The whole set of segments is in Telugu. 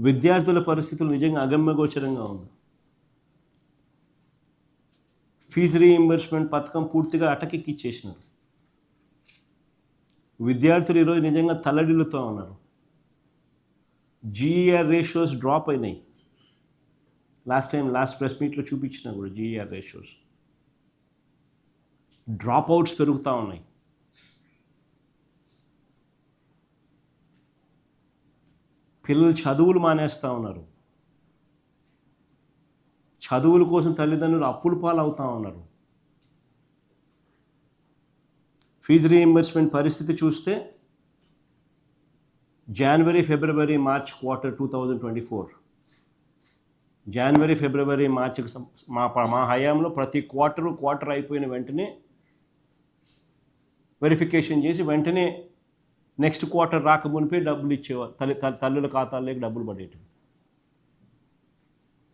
విద్యార్థుల పరిస్థితులు నిజంగా అగమ్యగోచరంగా ఉంది. ఫీజు రీఇంబర్స్మెంట్ పథకం పూర్తిగా అటకెక్కిచ్చేసినారు. విద్యార్థులు ఈరోజు నిజంగా తల్లడిల్లుతూ ఉన్నారు. జీఈఆర్ రేషియోస్ డ్రాప్ అయినాయి. లాస్ట్ టైం లాస్ట్ ప్రెస్ మీట్లో చూపించిన కూడా జీఈఆర్ రేషియోస్ డ్రాప్ అవుట్స్ పెరుగుతూ ఉన్నాయి. పిల్లలు చదువులు మానేస్తూ ఉన్నారు. చదువుల కోసం తల్లిదండ్రులు అప్పుల పాలు అవుతూ ఉన్నారు. ఫీజు రీఎంబర్స్మెంట్ పరిస్థితి చూస్తే January February March quarter two thousand twenty four January February మార్చికి మా మా హయాంలో ప్రతి క్వార్టరు క్వార్టర్ అయిపోయిన వెంటనే వెరిఫికేషన్ చేసి వెంటనే నెక్స్ట్ క్వార్టర్ రాకమునిపే డబ్బులు ఇచ్చేవారు. తల్లి తల్లి- తల్లుల ఖాతాల్లోకి డబ్బులు పడేటివి.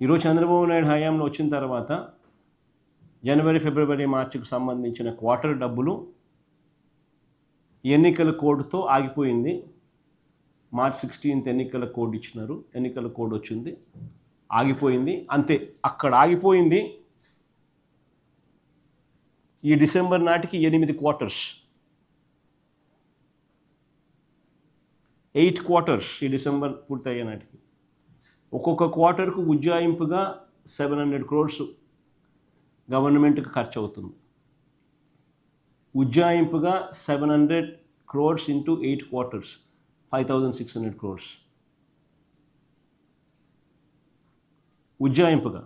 ఈరోజు చంద్రబాబు నాయుడు హయాంలో వచ్చిన తర్వాత జనవరి ఫిబ్రవరి మార్చికి సంబంధించిన క్వార్టర్ డబ్బులు ఎన్నికల కోడ్తో ఆగిపోయింది. మార్చ్ సిక్స్టీన్త్ ఎన్నికల కోడ్ ఇచ్చినారు. ఎన్నికల కోడ్ వచ్చింది. ఆగిపోయింది. అంతే. అక్కడ ఆగిపోయింది. ఈ డిసెంబర్ నాటికి ఎనిమిది క్వార్టర్స్. ఎయిట్ క్వార్టర్స్ ఈ డిసెంబర్ పూర్తయ్యే నాటికి. ఒక్కొక్క క్వార్టర్కు ఉజ్జాయింపుగా సెవెన్ హండ్రెడ్ క్రోర్స్ గవర్నమెంట్కి ఖర్చు అవుతుంది ఉజ్జాయింపుగా seven hundred crores into eight quarters five thousand six hundred crores. ఉజ్జాయింపుగా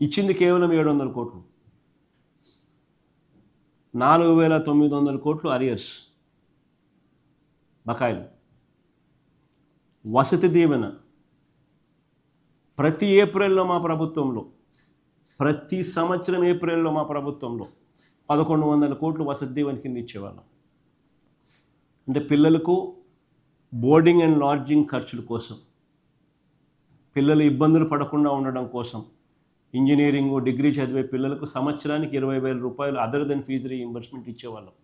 ఇచ్చింది కేవలం ఏడు వందల కోట్లు. నాలుగు వేల తొమ్మిది వందల కోట్లు అరియర్స్. బకాయిలు వసతి దీవెన. ప్రతి ఏప్రిల్లో మా ప్రభుత్వంలో ప్రతి సంవత్సరం ఏప్రిల్లో మా ప్రభుత్వంలో పదకొండు వందల కోట్లు వసతి దీవెన కింద ఇచ్చేవాళ్ళం. అంటే పిల్లలకు బోర్డింగ్ అండ్ లాడ్జింగ్ ఖర్చుల కోసం పిల్లలు ఇబ్బందులు పడకుండా ఉండడం కోసం ఇంజనీరింగ్ డిగ్రీ చదివే పిల్లలకు సంవత్సరానికి ఇరవై వేల రూపాయలు అదర్ దెన్ ఫీజు రీఇంబర్స్మెంట్ ఇచ్చేవాళ్ళం.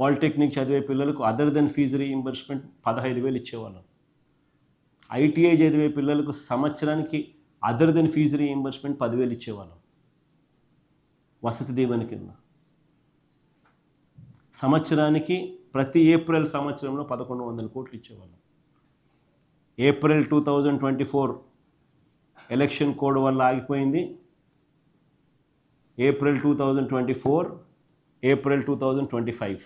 పాలిటెక్నిక్ చదివే పిల్లలకు అదర్ దెన్ ఫీజు రీఇంబర్స్మెంట్ పదహైదు వేలు ఇచ్చేవాళ్ళం. ఐటీఐ చదివే పిల్లలకు సంవత్సరానికి అదర్ దెన్ ఫీజు రీఇంబర్స్మెంట్ పదివేలు ఇచ్చేవాళ్ళం. వసతి దీవెన కింద. సంవత్సరానికి ప్రతి ఏప్రిల్ సంవత్సరంలో పదకొండు వందల కోట్లు ఇచ్చేవాళ్ళం. April two thousand twenty four election code వల్ల ఆగిపోయింది. April two thousand twenty four April two thousand twenty five.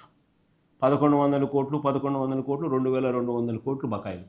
పదకొండు వందల కోట్లు పదకొండు వందల కోట్లు రెండు వేల రెండు వందల కోట్లు బకాయిలు.